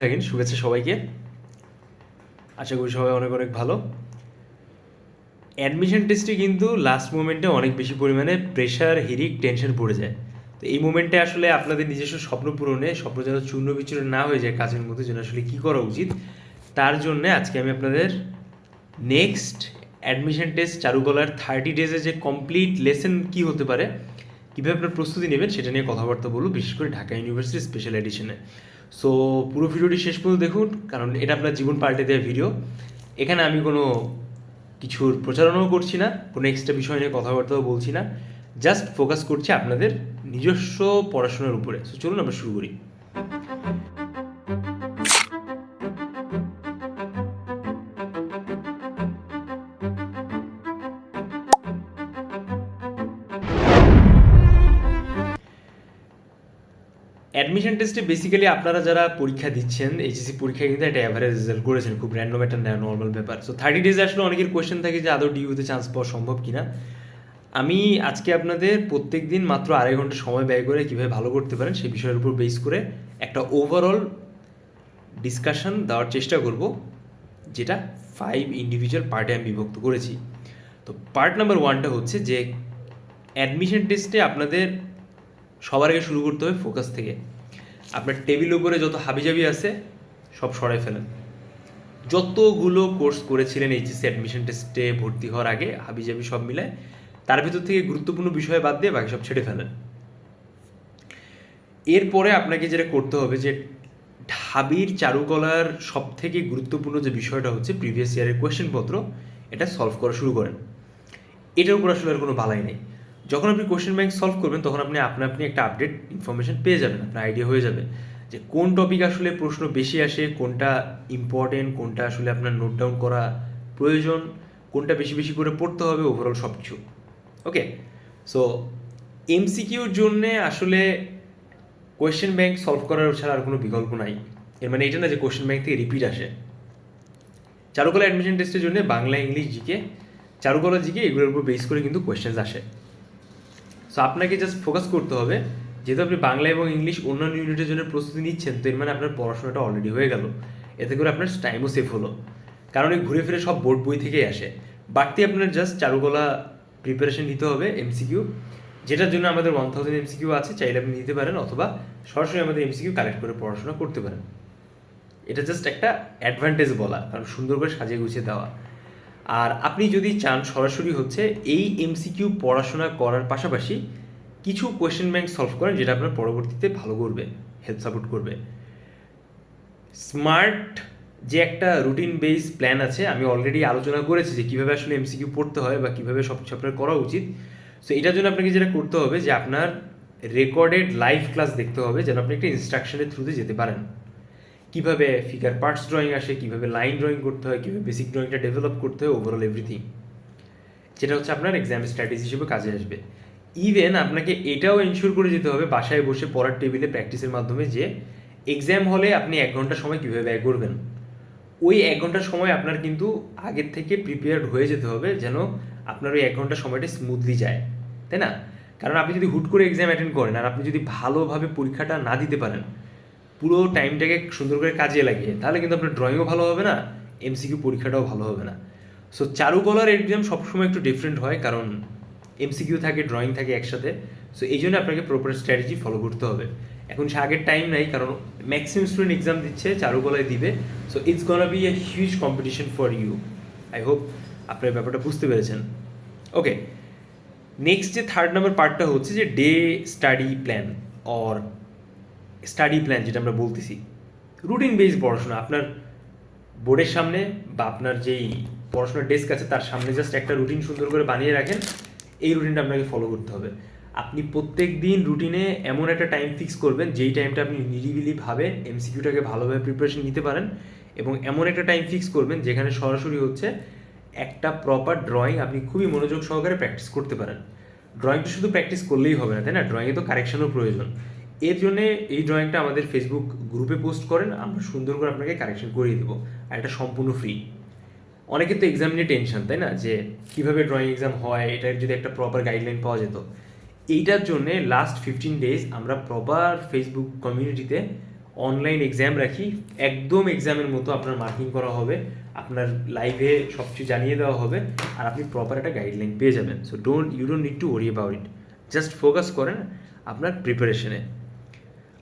থাকেন, শুভেচ্ছা সবাইকে। আশা করি সবাই অনেক অনেক ভালো। অ্যাডমিশন টেস্টে কিন্তু লাস্ট মোমেন্টে অনেক বেশি পরিমাণে প্রেশার হিরিক টেনশন পড়ে যায়। তো এই মোমেন্টে আসলে আপনাদের নিজস্ব স্বপ্ন পূরণে, স্বপ্ন যেন চূর্ণ বিচূর্ণ না হয়ে যায় কাজের মধ্যে, যেন আসলে কী করা উচিত, তার জন্য আজকে আমি আপনাদের নেক্সট অ্যাডমিশন টেস্ট চারুকলার থার্টি ডেজে যে কমপ্লিট লেসন কী হতে পারে, কীভাবে আপনার প্রস্তুতি নেবেন, সেটা নিয়ে কথাবার্তা বলব, বিশেষ করে ঢাকা ইউনিভার্সিটি স্পেশাল এডিশনে সো পুরো ভিডিওটি শেষ পর্যন্ত দেখুন, কারণ এটা আপনার জীবন পাল্টে দেওয়া ভিডিও এখানে আমি কোনো কিছুর প্রচারণাও করছি না, কোনো এক্সট্রা বিষয় নিয়ে কথাবার্তাও বলছি না। জাস্ট ফোকাস করছি আপনাদের নিজস্ব পড়াশোনার উপরে। সো চলুন আমরা শুরু করি। অ্যাডমিশন টেস্টে বেসিক্যালি আপনারা যারা পরীক্ষা দিচ্ছেন এইচএসি পরীক্ষায় কিন্তু একটা অ্যাভারেজ রেজাল্ট করেছেন, খুব র্যান্ডম একটা নর্মাল ব্যাপার সো থার্টি ডেজে আসলে অনেকের কোয়েশ্চেন থাকে যে, আদৌ ডিউতে চান্স পাওয়া সম্ভব কিনা? আমি আজকে আপনাদের প্রত্যেক দিন মাত্র আড়াই ঘণ্টা সময় ব্যয় করে কীভাবে ভালো করতে পারেন সেই বিষয়ের উপর বেস করে একটা ওভারঅল ডিসকাশন দেওয়ার চেষ্টা করব, যেটা ফাইভ ইন্ডিভিজুয়াল পার্টে আমি বিভক্ত করেছি। তো পার্ট নাম্বার ওয়ানটা হচ্ছে যে অ্যাডমিশন টেস্টে আপনাদের সবার আগে শুরু করতে হবে ফোকাস থেকে। আপনার টেবিল উপরে যত হাবিজাবি আছে, সব সরাই ফেলেন। যতগুলো কোর্স করেছিলেন এইচএসসি অ্যাডমিশন টেস্টে ভর্তি হওয়ার আগে, হাবিজাবি সব মিলায়, তার ভিতর থেকে গুরুত্বপূর্ণ বিষয় বাদ দিয়ে বাকি সব ছেড়ে ফেলেন। এরপরে আপনাকে যেটা করতে হবে যে, ঢাবির চারুকলার সব থেকে গুরুত্বপূর্ণ যে বিষয়টা হচ্ছে প্রিভিয়াস ইয়ারের কোয়েশ্চেনপত্র এটা সলভ করা শুরু করেন। এটার উপর আসলে আর কোনো বালাই নেই। যখন আপনি কোশ্চেন ব্যাংক সলভ করবেন, তখন আপনি আপনা আপনি একটা আপডেট ইনফরমেশন পেয়ে যাবেন, আপনার আইডিয়া হয়ে যাবে যে কোন টপিক আসলে প্রশ্ন বেশি আসে, কোনটা ইম্পর্টেন্ট কোনটা আসলে আপনার নোট ডাউন করা প্রয়োজন, কোনটা বেশি বেশি করে পড়তে হবে ওভারঅল সব কিছু ওকে সো এমসিকিউর জন্যে আসলে কোয়েশ্চেন ব্যাংক সলভ করার ছাড়া আর কোনো বিকল্প নাই। এর মানে এটা না যে কোয়েশ্চেন ব্যাংক থেকে রিপিট আসে। চারুকলা অ্যাডমিশন টেস্টের জন্য Bangla, English GK Charukala GK এগুলোর উপর বেস করে কিন্তু কোয়েশ্চেন্স আসে। সো আপনাকে জাস্ট ফোকাস করতে হবে, যেহেতু আপনি বাংলা এবং ইংলিশ অন্যান্য ইউনিটের জন্য প্রস্তুতি নিচ্ছেন, তো এর মানে আপনার পড়াশোনাটা অলরেডি হয়ে গেল। এতে করে আপনার টাইমও সেভ হলো। কারণ এই ঘুরে ফিরে সব বোর্ড বই থেকেই আসে। বাড়তি আপনার জাস্ট চারুকলা প্রিপারেশন নিতে হবে এমসিকিউ যেটার জন্য আমাদের ওয়ান থাউজেন্ড এমসিকিউ আছে, চাইলে আপনি নিতে পারেন অথবা সরাসরি আমাদের এমসিকিউ কালেক্ট করে পড়াশোনা করতে পারেন। এটা জাস্ট একটা অ্যাডভান্টেজ বলা, কারণ সুন্দর করে সাজিয়ে গুছিয়ে দেওয়া। আর আপনি যদি চান সরাসরি হচ্ছে এই এমসিকিউ পড়াশোনা করার পাশাপাশি কিছু কোয়েশ্চেন ব্যাংক সলভ করেন যেটা আপনার পরবর্তীতে ভালো করবে হেল্প সাপোর্ট করবে। স্মার্ট যে একটা রুটিন বেস প্ল্যান আছে, আমি অলরেডি আলোচনা করেছি যে কীভাবে আসলে এমসিকিউ পড়তে হয় বা কীভাবে সব কিছু আপনার করা উচিত। সো এটার জন্য আপনাকে যেটা করতে হবে যে আপনার রেকর্ডেড লাইভ ক্লাস দেখতে হবে যেন আপনি একটা ইনস্ট্রাকশনের থ্রুতে যেতে পারেন। কীভাবে ফিগার পার্টস ড্রয়িং আসে, কীভাবে লাইন ড্রয়িং করতে হয়, কীভাবে বেসিক ড্রয়িংটা ডেভেলপ করতে হয় ওভারঅল এভরিথিং যেটা হচ্ছে আপনার এক্সাম স্ট্র্যাটেজি হিসেবে কাজে আসবে। ইভেন আপনাকে এটাও এনশিওর করে যেতে হবে, বাসায় বসে পড়ার টেবিলে প্র্যাকটিসের মাধ্যমে যে এক্সাম হলে আপনি এক ঘণ্টা সময় কীভাবে ব্যয় করবেন। ওই এক ঘণ্টার সময় আপনার কিন্তু আগের থেকে প্রিপেয়ার্ড হয়ে যেতে হবে যেন আপনার ওই এক ঘণ্টা সময়টা স্মুথলি যায়। তাই না? কারণ আপনি যদি হুট করে এক্সাম অ্যাটেন্ড করেন, আর আপনি যদি ভালোভাবে পরীক্ষাটা না দিতে পারেন পুরো টাইমটাকে সুন্দর করে কাজে লাগিয়ে, তাহলে কিন্তু আপনার ড্রয়িংও ভালো হবে না এমসিকিউ পরীক্ষাটাও ভালো হবে না। সো চারুকলার এক্সাম সবসময় একটু ডিফারেন্ট হয়, কারণ এমসিকিউ থাকে ড্রয়িং থাকে একসাথে। সো এই জন্য আপনাকে প্রপার স্ট্র্যাটেজি ফলো করতে হবে। এখন সে আগের টাইম নাই, কারণ ম্যাক্সিমাম স্টুডেন্ট এক্সাম দিচ্ছে, চারুকলায় দিবে। So it's gonna be a huge competition for you I hope আপনার ব্যাপারটা বুঝতে পেরেছেন। ওকে নেক্সট যে থার্ড নাম্বার পার্টটা হচ্ছে যে day study plan or study plan যেটা আমরা বলতেছি রুটিন বেস পড়াশোনা, আপনার বোর্ডের সামনে বা আপনার যেই পড়াশোনার ডেস্ক আছে, তার সামনে জাস্ট একটা রুটিন সুন্দর করে বানিয়ে রাখেন, এই রুটিনটা আপনাকে ফলো করতে হবে। আপনি প্রত্যেক দিন রুটিনে এমন একটা টাইম ফিক্স করবেন, যেই টাইমটা আপনি নিরিবিলিভাবে এমসিকিউটাকে ভালোভাবে প্রিপারেশন নিতে পারেন এবং এমন একটা টাইম ফিক্স করবেন, যেখানে সরাসরি হচ্ছে একটা প্রপার ড্রয়িং আপনি খুবই মনোযোগ সহকারে প্র্যাকটিস করতে পারেন। ড্রয়িংটা শুধু প্র্যাকটিস করলেই হবে না, তাই না? ড্রয়িংয়ে তো কারেকশানও প্রয়োজন। এর জন্যে এই ড্রয়িংটা আমাদের ফেসবুক গ্রুপে পোস্ট করেন, আমরা সুন্দর করে আপনাকে কারেকশন করিয়ে দেবো, আর এটা সম্পূর্ণ ফ্রি অনেকে তো এক্সাম নিয়ে টেনশন তাই না? যে কীভাবে ড্রয়িং এক্সাম হয় এটার যদি একটা প্রপার গাইডলাইন পাওয়া যেত। এইটার জন্যে লাস্ট ফিফটিন ডেজ আমরা প্রপার ফেসবুক কমিউনিটিতে অনলাইন এক্সাম রাখি। একদম এক্সামের মতো আপনার মার্কিং করা হবে, আপনার লাইভে সব কিছু জানিয়ে দেওয়া হবে, আর আপনি প্রপার একটা গাইডলাইন পেয়ে যাবেন। So don't you don't need to worry about it just focus করেন আপনার প্রিপারেশনে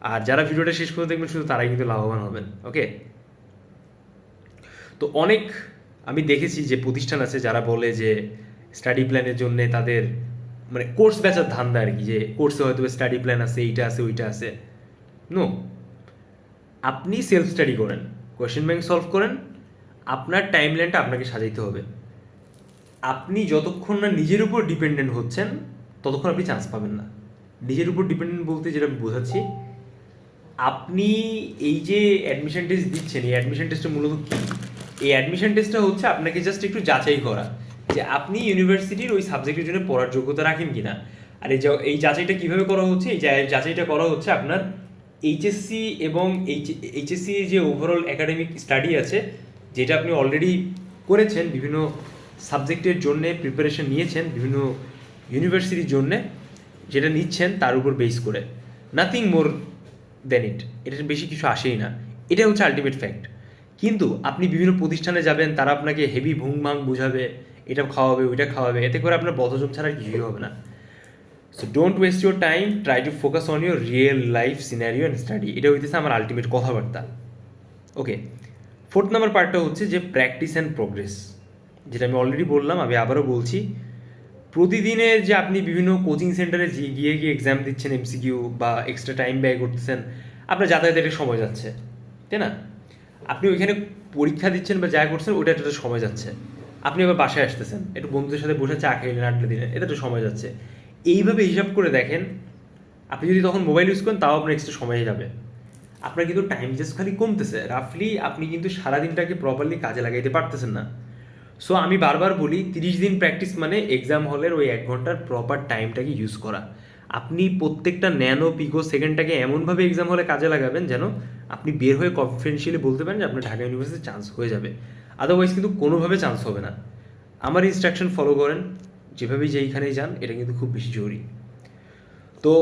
আর যারা ভিডিওটা শেষ করে দেখবেন শুধু তারাই কিন্তু লাভবান হবেন ওকে তো অনেক আমি দেখেছি যে প্রতিষ্ঠান আছে যারা বলে যে স্টাডি প্ল্যানের জন্য তাদের মানে কোর্স বেচার ধান্দা আর কি, যে কোর্সে হয়তো স্টাডি প্ল্যান আছে, এইটা আছে, ওইটা আছে। নো আপনি সেলফ স্টাডি করেন কোয়েশ্চেন ব্যাংক সলভ করেন, আপনার টাইম লাইনটা আপনাকে সাজাইতে হবে। আপনি যতক্ষণ না নিজের উপর ডিপেন্ডেন্ট হচ্ছেন, ততক্ষণ আপনি চান্স পাবেন না। নিজের উপর ডিপেন্ডেন্ট বলতে যেটা আমি বোঝাচ্ছি আপনি এই যে অ্যাডমিশন টেস্ট দিচ্ছেন, এই অ্যাডমিশন টেস্টটা মূলত কী? এই অ্যাডমিশন টেস্টটা হচ্ছে আপনাকে জাস্ট একটু যাচাই করা যে আপনি ইউনিভার্সিটির ওই সাবজেক্টের জন্য পড়ার যোগ্যতা রাখেন কি না আর এই এই যাচাইটা কীভাবে করা হচ্ছে? এই যাচাইটা করা হচ্ছে আপনার এইচএসসি এবং এইচ এইচএসসি যে ওভারঅল একাডেমিক স্টাডি আছে, যেটা আপনি অলরেডি করেছেন, বিভিন্ন সাবজেক্টের জন্য প্রিপারেশন নিয়েছেন, বিভিন্ন ইউনিভার্সিটির জন্যে যেটা নিচ্ছেন, তার উপর বেস করে। নাথিং মোর দেন ইট এটার বেশি কিছু আসেই না। এটা হচ্ছে আলটিমেট ফ্যাক্ট কিন্তু আপনি বিভিন্ন প্রতিষ্ঠানে যাবেন, তারা আপনাকে হেভি ভুং ভাং বুঝাবে, এটা খাওয়াবে, ওইটা খাওয়াবে, এতে করে আপনার বদজম ছাড়া কিছুই হবে না। So don't waste your time try to focus on your real life scenario and study এটা হইতেছে আমার আলটিমেট কথাবার্তা। ওকে ফোর্থ নাম্বার পার্টটা হচ্ছে যে প্র্যাকটিস অ্যান্ড প্রোগ্রেস যেটা আমি অলরেডি বললাম, আমি আবারও বলছি প্রতিদিনের যে আপনি বিভিন্ন কোচিং সেন্টারে গিয়ে গিয়ে এক্সাম দিচ্ছেন এমসিকিউ বা এক্সট্রা টাইম ব্যয় করতেছেন, আপনার যাতায়াতের সময় যাচ্ছে, তাই না? আপনি ওইখানে পরীক্ষা দিচ্ছেন বা যা করছেন ওটা একটা সময় যাচ্ছে। আপনি আবার বাসায় আসতেছেন, একটু বন্ধুদের সাথে বসে চা খাইলেন আড্ডা দিলেন, এটা তো সময় যাচ্ছে। এইভাবে হিসাব করে দেখেন, আপনি যদি তখন মোবাইল ইউজ করেন, তাও আপনার এক্সট্রা সময় যাবে। আপনার কিন্তু টাইম জাস্ট খালি কমতেছে। রাফলি আপনি কিন্তু সারাদিনটাকে প্রপারলি কাজে লাগাইতে পারতেছেন না। সো আমি বারবার বলি, তিরিশ দিন প্র্যাকটিস মানে এক্সাম হলের ওই এক ঘণ্টার প্রপার টাইমটাকে ইউজ করা। আপনি প্রত্যেকটা ন্যানো পিকো সেকেন্ডটাকে এমনভাবে এক্সাম হলে কাজে লাগাবেন যেন আপনি বের হয়ে কনফিডেন্সিয়ালি বলতে পারেন যে আপনার ঢাকা ইউনিভার্সিটিতে চান্স হয়ে যাবে। আদারওয়াইজ কিন্তু কোনোভাবে চান্স হবে না। আমার ইনস্ট্রাকশন ফলো করেন, যেভাবেই যেইখানেই যান, এটা কিন্তু খুব বেশি জরুরি। তো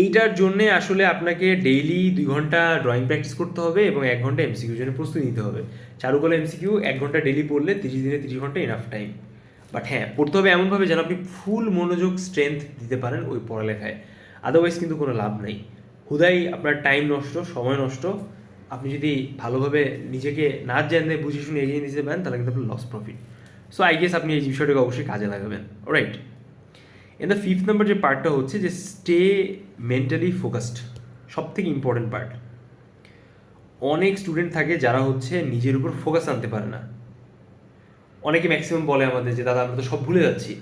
এইটার জন্যে আসলে আপনাকে ডেইলি দুই ঘণ্টা ড্রয়িং প্র্যাকটিস করতে হবে এবং এক ঘণ্টা এমসিকিউর জন্য প্রস্তুতি নিতে হবে। চারুকলা এমসিকিউ এক ঘণ্টা ডেইলি পড়লে তিরিশ দিনে তিরিশ ঘণ্টা ইনাফ টাইম বাট হ্যাঁ পড়তে হবে এমনভাবে যেন আপনি ফুল মনোযোগ স্ট্রেংথ দিতে পারেন ওই পড়ালেখায়। আদারওয়াইজ কিন্তু কোনো লাভ নেই। হুদাই আপনার টাইম নষ্ট, সময় নষ্ট। আপনি যদি ভালোভাবে নিজেকে না জেনে বুঝে শুনে এগিয়ে নিতে পারেন, তাহলে কিন্তু আপনার loss profit so I guess আপনি এই বিষয়টাকে অবশ্যই কাজে লাগাবেন। রাইট দ্য ফিফথ নাম্বার যে পার্টটা হচ্ছে যে স্টে মেন্টালি ফোকাসড সব থেকে ইম্পর্টেন্ট পার্ট অনেক স্টুডেন্ট থাকে যারা হচ্ছে নিজের উপর ফোকাস আনতে পারে না। অনেকে ম্যাক্সিমাম বলে আমাদের যে, দাদা, আমরা তো সব ভুলে যাচ্ছি।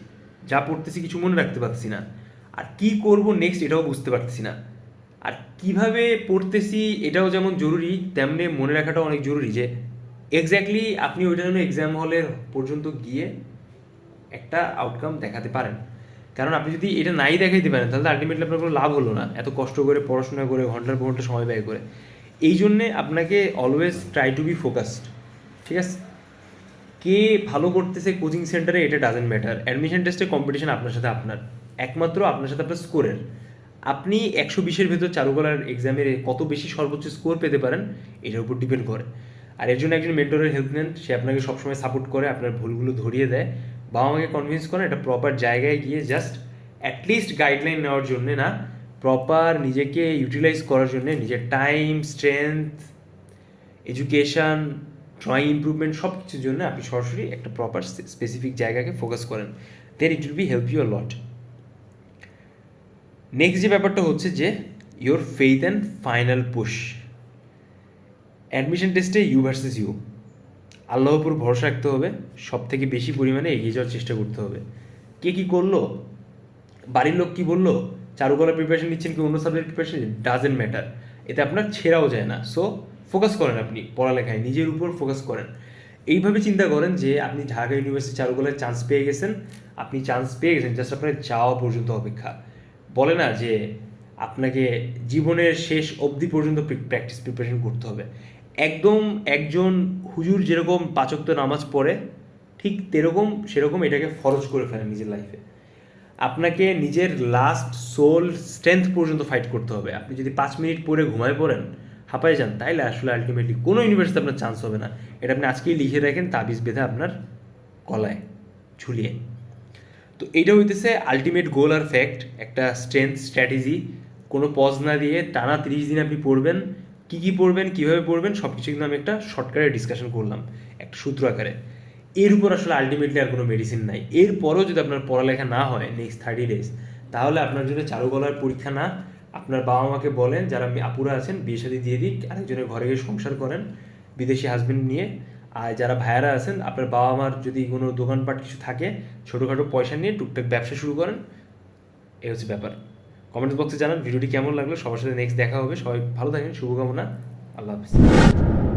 যা পড়তেছি কিছু মনে রাখতে পারছি না। আর কি করব নেক্সট এটাও বুঝতে পারতেছি না। আর কীভাবে পড়তেছি এটাও যেমন জরুরি, তেমনি মনে রাখাটাও অনেক জরুরি যে এক্স্যাক্টলি আপনি ওইটার জন্য এক্সাম হলের পর্যন্ত গিয়ে একটা আউটকাম দেখাতে পারেন। কারণ আপনি যদি এটা নাই দেখাইতে পারেন, তাহলে আলটিমেটলি আপনার কোনো লাভ হলো না। এত কষ্ট করে, পড়াশোনা করে, ঘণ্টার পর ঘণ্টা সময় ব্যয় করে। এই জন্যে আপনাকে always try to be focused ঠিক আছে? কে ভালো করতেছে কোচিং সেন্টারে এটা ডাজেন্ট ম্যাটার অ্যাডমিশন টেস্টে কম্পিটিশন আপনার সাথে আপনার। একমাত্র আপনার সাথে আপনার স্কোরের আপনি একশো বিশের ভেতর চারুকলার এক্সামের কত বেশি সর্বোচ্চ স্কোর পেতে পারেন, এটার উপর ডিপেন্ড করে। আর এর জন্য একজন মেন্টরের হেল্প নেন, সে আপনাকে সবসময় সাপোর্ট করে, আপনার ভুলগুলো ধরিয়ে দেয়। বাবা মাকে কনভিন্স করে এটা প্রপার জায়গায় গিয়ে জাস্ট অ্যাটলিস্ট গাইডলাইন নেওয়ার জন্যে না প্রপার নিজেকে ইউটিলাইজ করার জন্যে নিজের time strength education drawing improvement সব কিছুর জন্য আপনি সরাসরি একটা প্রপার স্পেসিফিক জায়গাকে ফোকাস করেন। Then it will be help you lot next যে ব্যাপারটা হচ্ছে যে your faith and final push admission টেস্টে ইউ ভার্সেস ইউ আল্লাহর উপর ভরসা রাখতে হবে সব থেকে বেশি পরিমাণে এগিয়ে যাওয়ার চেষ্টা করতে হবে। কে কী করল? বাড়ির লোক কী বলল? চারুকলা প্রিপারেশন নিচ্ছেন কি অন্য সাবজেক্ট প্রিপারেশন ডাজেন্ট ম্যাটার এতে আপনার ছেঁড়াও যায় না। সো ফোকাস করেন আপনি পড়ালেখায়, নিজের উপর ফোকাস করেন। এইভাবে চিন্তা করেন যে, আপনি ঢাকা ইউনিভার্সিটি চারুকলায় চান্স পেয়ে গেছেন। আপনি চান্স পেয়ে গেছেন জাস্ট আপনার যাওয়া পর্যন্ত অপেক্ষা। বলে না যে, আপনাকে জীবনের শেষ অবধি পর্যন্ত প্র্যাকটিস প্রিপারেশন করতে হবে। একদম একজন হুজুর যেরকম পাচক নামাজ পড়ে, ঠিক তেরকম সেরকম এটাকে ফরজ করে ফেলেন নিজের লাইফে আপনাকে নিজের লাস্ট সোল স্ট্রেংথ পর্যন্ত ফাইট করতে হবে। আপনি যদি পাঁচ মিনিট পরে ঘুমায় পড়েন, হাঁপায় যান, তাইলে আসলে আলটিমেটলি কোনো ইউনিভার্সিটিতে আপনার চান্স হবে না। এটা আপনি আজকেই লিখে রাখেন, তাবিজ বেঁধে আপনার কলায় ঝুলিয়ে। তো এইটা হইতেছে আলটিমেট গোল আর ফ্যাক্ট একটা স্ট্রেংথ স্ট্র্যাটেজি কোনো পজ না দিয়ে টানা তিরিশ দিন আপনি পড়বেন কী কী পড়বেন, কীভাবে পড়বেন সব কিছু কিন্তু আমি একটা শর্টকাটে ডিসকাশন করলাম, একটা সূত্র আকারে। এর উপর আসলে আলটিমেটলি আর কোনো মেডিসিন নাই। এরপরও যদি আপনার পড়ালেখা না হয় নেক্সট থার্টি ডেজ তাহলে আপনার জন্য চারু গলার পরীক্ষা না। আপনার বাবা মাকে বলেন, যারা আপুরা আছেন, বিয়ে শাদী দিয়ে দিক, আরেকজনের ঘরে গিয়ে সংসার করেন, বিদেশি হাজবেন্ড নিয়ে। আর যারা ভাইয়ারা আছেন, আপনার বাবা মার যদি কোনো দোকানপাট কিছু থাকে, ছোটোখাটো পয়সা নিয়ে টুকটাক ব্যবসা শুরু করেন এই হচ্ছে ব্যাপার। কমেন্ট বক্সে জানান ভিডিওটি কেমন লাগল? সবার সাথে নেক্সট দেখা হবে। সবাই ভালো থাকেন শুভকামনা। আল্লাহ হাফিজ।